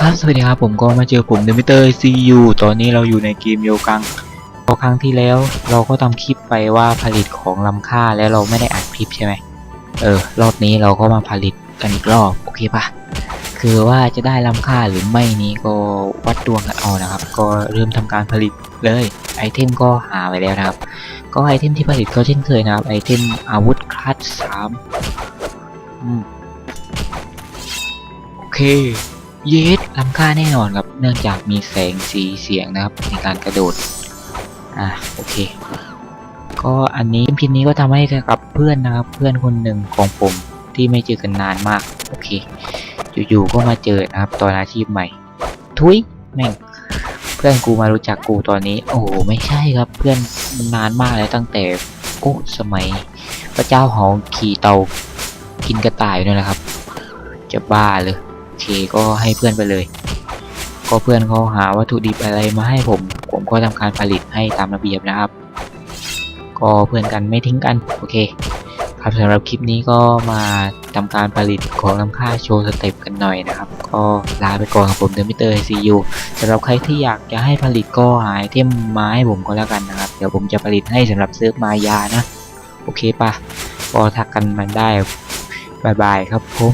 ครับสวัสดีครับผมก็มาเจอผมเดมิเตอร์ซียูตอนนี้เราอยู่ในเกมโยกังพอครั้งที่แล้วเราก็ทำคลิปไปว่าผลิตของล้ำค่าแล้วเราไม่ได้อัดคลิปใช่ไหมเออ รอบนี้เราก็มาผลิตกันอีกรอบโอเคปะคือว่าจะได้ล้ำค่าหรือไม่นี้ก็วัดดวงกันเอานะครับ ก็เริ่มทำการผลิตเลยไอเทมก็หาไว้แล้วนะครับ ก็ไอเทมที่ผลิตก็เช่นเคยนะครับไอเทมอาวุธคลาสสามอืมโอเค เยสล้ำค่าแน่นอนครับ เนื่องจากมีแสงสีเสียงนะครับในการกระโดด อะโอเค ก็อันนี้คลิปนี้ก็ทำให้กับเพื่อนนะครับ เพื่อนคนหนึ่งของผมที่ไม่เจอกันนานมาก โอเค อยู่ๆก็มาเจอนะครับ ตอนอาชีพใหม่ ทุยแม่งเพื่อนกูมารู้จักกูตอนนี้ โอ้โหไม่ใช่ครับเพื่อนนานมากแล้วตั้งแต่โอ้สมัย พระเจ้าหองขี่เตากินกระต่ายด้วยนะครับ จะบ้าเลย เคก็ให้เพื่อนไปเลย ก็เพื่อนเขาหาวัตถุดิบอะไรมาให้ผม ผมก็ทำการผลิตให้ตามระเบียบนะครับ ก็เพื่อนกันไม่ทิ้งกันโอเค ครับสำหรับคลิปนี้ก็มาทำการผลิตของล้ำค่าโชว์สเต็ปกันหน่อยนะครับ ก็ลาไปก่อนครับผมเดมิเตอร์ซียูสำหรับใครที่อยากจะให้ผลิตก็หาไอเทมมาให้ผมก็แล้วกันนะครับ เดี๋ยวผมจะผลิตให้สำหรับเซิร์ฟมายานะ โอเคปะก็ทักกันมันได้บายบายครับผม